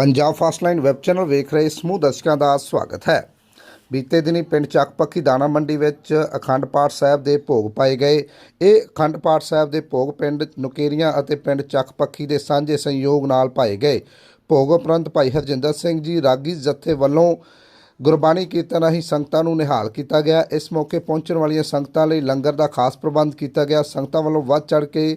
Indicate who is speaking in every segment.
Speaker 1: Punjab fast line web channel ਵੇਖ ਰਹੇ ਸਮੂਹ ਦਰਸ਼ਕਾਂ ਦਾ ਸਵਾਗਤ ਹੈ। ਬੀਤੇ ਦਿਨੀ ਪਿੰਡ ਚੱਕਪੱਖੀ ਦਾਣਾ ਮੰਡੀ ਵਿੱਚ ਅਖੰਡ ਪਾਠ ਸਾਹਿਬ ਦੇ ਭੋਗ ਪਾਏ ਗਏ। ਇਹ ਅਖੰਡ ਪਾਠ ਸਾਹਿਬ ਦੇ ਭੋਗ ਪਿੰਡ ਨੁਕੇਰੀਆਂ ਅਤੇ ਪਿੰਡ ਚੱਕਪੱਖੀ ਦੇ ਸਾਂਝੇ ਸੰਯੋਗ ਨਾਲ ਪਾਏ ਗਏ। ਭੋਗ ਉਪਰੰਤ ਭਾਈ ਹਰਜਿੰਦਰ ਸਿੰਘ ਜੀ ਰਾਗੀ ਜਥੇ ਵੱਲੋਂ ਗੁਰਬਾਣੀ ਕੀਰਤਨ ਰਾਹੀਂ ਸੰਗਤਾਂ ਨੂੰ ਨਿਹਾਲ ਕੀਤਾ ਗਿਆ। ਇਸ ਮੌਕੇ ਪਹੁੰਚਣ ਵਾਲੀਆਂ ਸੰਗਤਾਂ ਲਈ ਲੰਗਰ ਦਾ ਖਾਸ ਪ੍ਰਬੰਧ ਕੀਤਾ ਗਿਆ। ਸੰਗਤਾਂ ਵੱਲੋਂ ਵੱਧ ਚੜ ਕੇ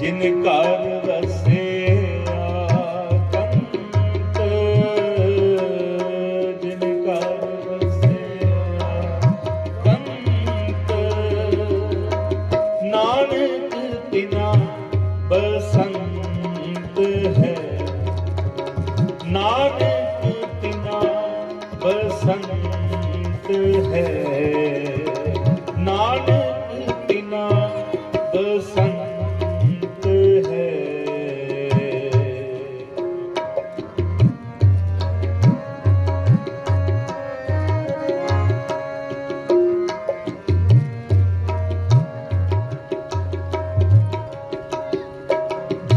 Speaker 2: ਜਿਨ ਘਰ ਵਸਿਆ ਕੰਤ ਜਿਨ ਘਰ ਵਸਿਆ ਕੰਤ ਨਾਨਕ ਤਿਨਾ ਬਸੰਤ ਹੈ। ਨਾਨਕ ਤਿਨਾ ਬਸੰਤ ਹੈ।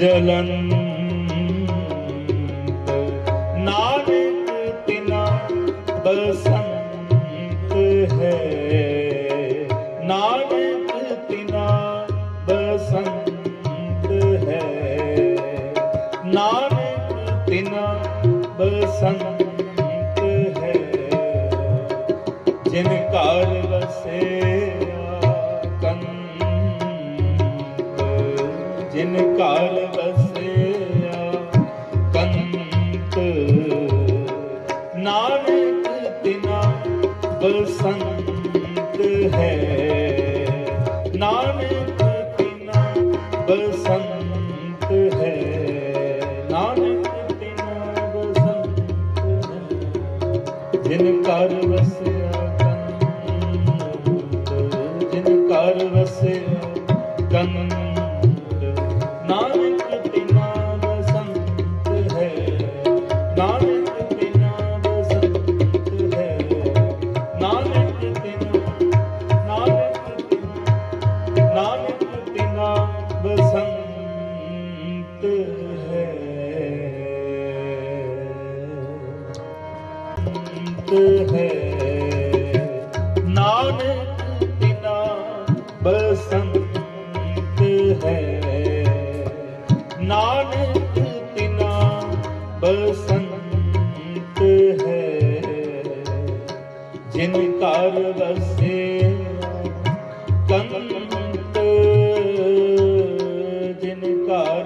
Speaker 2: ਜਲਨ। ਨਾਨਕ ਤਿਨਾ ਬਸੰਤ ਹੈ। ਨਾਨਕ ਤਿਨਾ ਬਸੰਤ ਹੈ। ਨਾਨਕ ਤਿਨਾ ਬਸੰਤ ਹੈ। ਜਿਨ ਘਰ ਵਸਿਆ ਜਿਨ ਘਰ ਬਸੰਤ ਹੈ। ਨਾਨਕ ਤਿਨਾ ਬਸੰਤ ਹੈ। ਨਾਨਕ ਤਿਨਾ ਬਸੰਤ ਹੈ। ਜਿਨ ਘਰ ਵਸਿਆ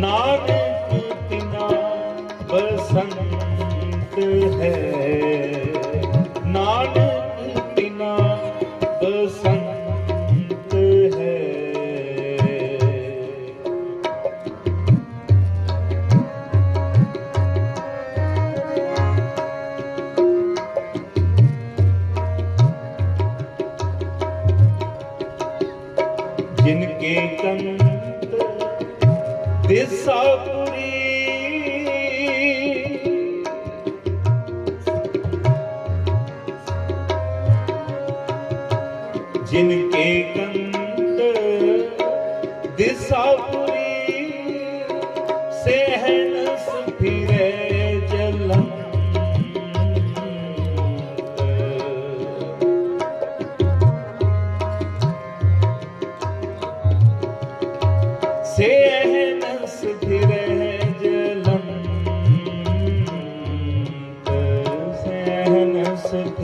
Speaker 2: ਨਾਨਕ ਬਿਨਾ ਬਸੰਤ ਹੈ। ਨਾਨਕ ਬਿਨਾ ਬਸੰਤ ਹੈ। ਜਿਨ ਕੇ ਕੰਤ ਦਿਸਾਪੁਰੀ ਜਿਨ ਕੇ ਕੰਤ ਦਿਸਾਪੁਰੀ ਸਹਿਨਸ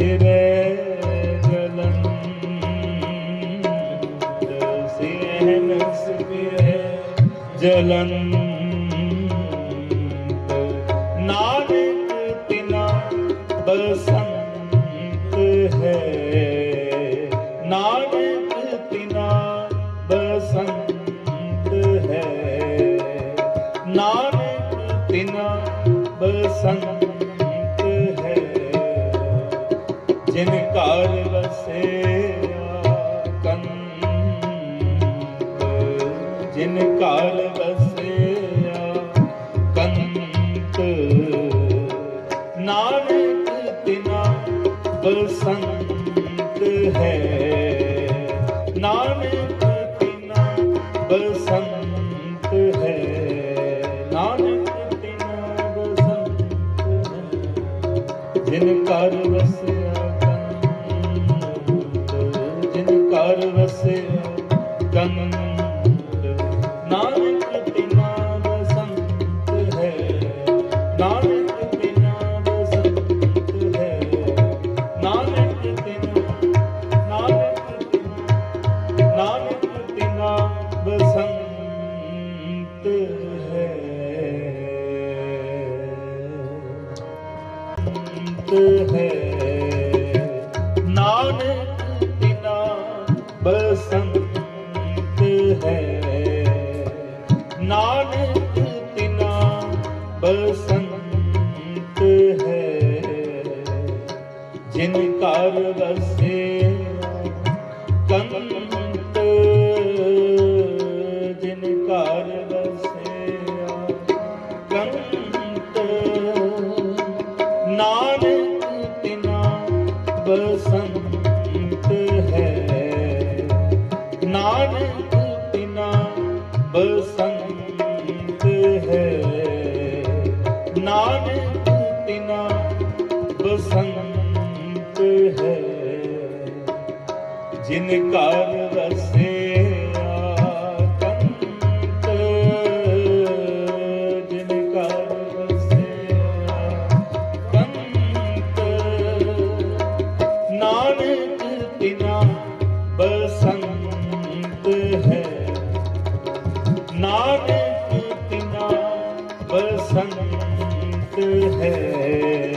Speaker 2: ਸਹਿਨਸ ਫਿਰੇ ਜਲੰਤ ਸਹਿਨਸ ਫਿਰੇ ਨਾਨਕ ਤਿਨਾ ਬਸੰਤ ਹੈ। ਨਾਨਕ ਤਿਨਾ ਬਸੰਤ ਹੈ। ਨਾਨਕ ਤਿਨਾ ਬਸੰਤ ਜਿਨ ਘਰ ਵਸਿਆ ਕੰਤ, ਜਿਨ ਘਰ ਵਸਿਆ ਕੰਤ, ਨਾਨਕ ਤਿਨਾ ਬਸੰਤ ਹੈ। ਨਾਨਕ ਤਿਨਾ ਬਸੰਤ ਹੈ। ਨਾਨਕ ਤਿਨਾ ਬਸੰਤ ਹੈ। ਜਿਨ ਘਰ ਹੈ। ਨਾਨਕ ਬਿਨਾ ਬਸੰਤ ਹੈ। ਨਾਨਕ ਬਿਨਾ ਬਸੰਤ ਹੈ। ਜਿਨ ਘਰ ਵਸੇ ਸੰਤ ਹੈ ਜਿਨ ਘਰ ਵਸਿਆ ਕੰਤ ਜਿਨ ਘਰ ਵਸਿਆ ਕੰਤ ਨਾਨਕ ਬਸੰਤ ਹੈ।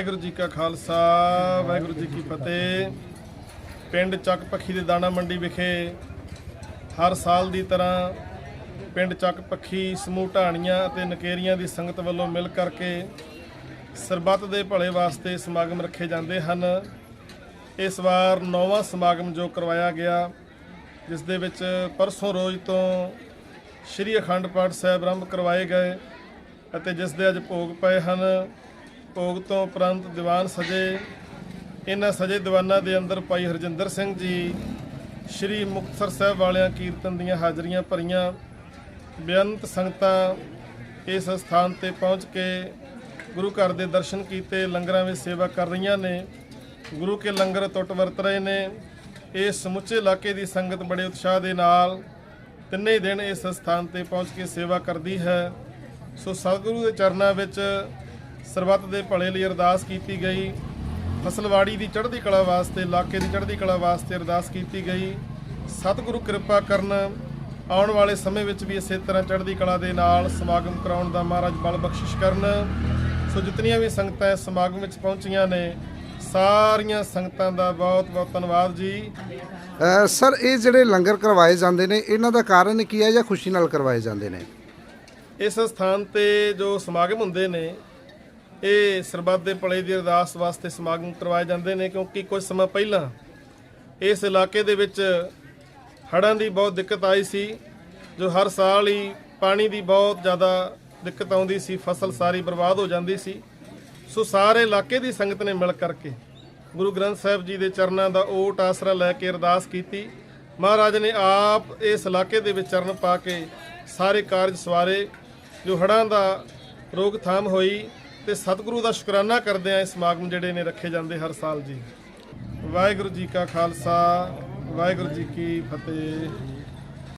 Speaker 3: ਵਾਹਿਗੁਰੂ ਜੀ ਕਾ ਖਾਲਸਾ, ਵਾਹਿਗੁਰੂ ਜੀ ਕੀ ਫਤਿਹ। ਪਿੰਡ ਚੱਕ ਪੱਖੀ ਦੇ ਦਾਣਾ ਮੰਡੀ ਵਿਖੇ ਹਰ ਸਾਲ ਦੀ ਤਰ੍ਹਾਂ ਪਿੰਡ ਚੱਕ ਪੱਖੀ, ਸਮੂਹ ਢਾਣੀਆਂ ਅਤੇ ਨਕੇਰੀਆਂ ਦੀ ਸੰਗਤ ਵੱਲੋਂ ਮਿਲ ਕਰਕੇ ਸਰਬੱਤ ਦੇ ਭਲੇ ਵਾਸਤੇ ਸਮਾਗਮ ਰੱਖੇ ਜਾਂਦੇ ਹਨ। ਇਸ ਵਾਰ ਨੌਵਾਂ ਸਮਾਗਮ ਜੋ ਕਰਵਾਇਆ ਗਿਆ, ਜਿਸ ਦੇ ਵਿੱਚ ਪਰਸੋਂ ਰੋਜ਼ ਤੋਂ ਸ੍ਰੀ ਅਖੰਡ ਪਾਠ ਸਾਹਿਬ ਆਰੰਭ ਕਰਵਾਏ ਗਏ ਅਤੇ ਜਿਸ ਦੇ ਅੱਜ ਭੋਗ ਪਏ ਹਨ। ਭੋਗ ਤੋਂ ਉਪਰੰਤ ਦੀਵਾਨ ਸਜੇ, ਇਹਨਾਂ ਸਜੇ ਦੀਵਾਨਾਂ ਦੇ ਅੰਦਰ ਭਾਈ ਹਰਜਿੰਦਰ ਸਿੰਘ ਜੀ, ਸ੍ਰੀ ਮੁਕਤਸਰ ਸਾਹਿਬ ਵਾਲਿਆਂ ਕੀਰਤਨ ਦੀਆਂ ਹਾਜ਼ਰੀਆਂ ਭਰੀਆਂ। ਬੇਅੰਤ ਸੰਗਤਾਂ ਇਸ ਸਥਾਨ ਤੇ ਪਹੁੰਚ ਕੇ ਗੁਰੂ ਘਰ ਦੇ ਦਰਸ਼ਨ ਕੀਤੇ, ਲੰਗਰਾਂ ਵਿੱਚ ਸੇਵਾ ਕਰ ਰਹੀਆਂ ਨੇ। ਗੁਰੂ ਕੇ ਲੰਗਰ ਟੁੱਟ ਵਰਤ ਰਹੇ ਨੇ। ਇਸ ਸਮੁੱਚੇ ਇਲਾਕੇ ਦੀ ਸੰਗਤ ਬੜੇ ਉਤਸ਼ਾਹ ਦੇ ਨਾਲ ਤਿੰਨੇ ਦਿਨ ਇਸ ਸਥਾਨ ਤੇ ਪਹੁੰਚ ਕੇ ਸੇਵਾ ਕਰਦੀ ਹੈ। ਸੋ ਸਤਿਗੁਰੂ ਦੇ ਚਰਨਾਂ ਵਿੱਚ ਸਰਬੱਤ ਦੇ ਭਲੇ ਲਈ ਅਰਦਾਸ ਕੀਤੀ ਗਈ। ਫਸਲਵਾੜੀ ਦੀ ਚੜ੍ਹਦੀ ਕਲਾ ਵਾਸਤੇ ਇਲਾਕੇ ਦੀ ਚੜ੍ਹਦੀ ਕਲਾ ਵਾਸਤੇ ਅਰਦਾਸ ਕੀਤੀ ਗਈ। ਸਤਿਗੁਰੂ ਕਿਰਪਾ ਕਰਨ ਆਉਣ ਵਾਲੇ ਸਮੇਂ ਵਿੱਚ ਵੀ ਇਸੇ ਤਰ੍ਹਾਂ ਚੜ੍ਹਦੀ ਕਲਾ ਦੇ ਨਾਲ ਸਮਾਗਮ ਕਰਾਉਣ ਦਾ ਮਹਾਰਾਜ ਬਲ ਬਖਸ਼ਿਸ਼ ਕਰਨ। ਸੋ ਜਿਤਨੀਆਂ ਵੀ ਸੰਗਤਾਂ ਇਸ ਸਮਾਗਮ ਵਿੱਚ ਪਹੁੰਚੀਆਂ ਨੇ ਸਾਰੀਆਂ ਸੰਗਤਾਂ ਦਾ ਬਹੁਤ ਬਹੁਤ ਧੰਨਵਾਦ ਜੀ।
Speaker 1: ਸਰ ਇਹ ਜਿਹੜੇ ਲੰਗਰ ਕਰਵਾਏ ਜਾਂਦੇ ਨੇ ਇਹਨਾਂ ਦਾ ਕਾਰਨ ਕੀ ਹੈ ਜਾਂ ਖੁਸ਼ੀ ਨਾਲ ਕਰਵਾਏ ਜਾਂਦੇ ਨੇ?
Speaker 3: ਇਸ ਸਥਾਨ ਤੇ ਜੋ ਸਮਾਗਮ ਹੁੰਦੇ ਨੇ ਇਹ ਸਰਬੱਤ ਦੇ ਭਲੇ ਦੀ ਅਰਦਾਸ ਵਾਸਤੇ ਸਮਾਗਮ ਕਰਵਾਏ ਜਾਂਦੇ ਨੇ, ਕਿਉਂਕਿ ਕੁਝ ਸਮਾਂ ਪਹਿਲਾਂ ਇਸ ਇਲਾਕੇ ਦੇ ਵਿੱਚ ਹੜ੍ਹਾਂ ਦੀ ਬਹੁਤ ਦਿੱਕਤ ਆਈ ਸੀ, ਜੋ ਹਰ ਸਾਲ ਹੀ ਪਾਣੀ ਦੀ ਬਹੁਤ ਜ਼ਿਆਦਾ ਦਿੱਕਤ ਆਉਂਦੀ ਸੀ, ਫਸਲ ਸਾਰੀ ਬਰਬਾਦ ਹੋ ਜਾਂਦੀ ਸੀ। ਸੋ ਸਾਰੇ ਇਲਾਕੇ ਦੀ ਸੰਗਤ ਨੇ ਮਿਲ ਕਰਕੇ ਗੁਰੂ ਗ੍ਰੰਥ ਸਾਹਿਬ ਜੀ ਦੇ ਚਰਨਾਂ ਦਾ ਓਟ ਆਸਰਾ ਲੈ ਕੇ ਅਰਦਾਸ ਕੀਤੀ। ਮਹਾਰਾਜ ਨੇ ਆਪ ਇਸ ਇਲਾਕੇ ਦੇ ਵਿੱਚ ਚਰਨ ਪਾ ਕੇ ਸਾਰੇ ਕਾਰਜ ਸਵਾਰੇ, ਜੋ ਹੜ੍ਹਾਂ ਦਾ ਰੋਕਥਾਮ ਹੋਈ ਤੇ ਸਤਿਗੁਰੂ ਦਾ ਸ਼ੁਕਰਾਨਾ ਕਰਦੇ ਆ ਇਸ ਸਮਾਗਮ ਜਿਹੜੇ ਨੇ ਰੱਖੇ ਜਾਂਦੇ ਹਰ ਸਾਲ ਜੀ। ਵਾਹਿਗੁਰੂ ਜੀ ਕਾ ਖਾਲਸਾ, ਵਾਹਿਗੁਰੂ ਜੀ ਕੀ ਫਤਿਹ।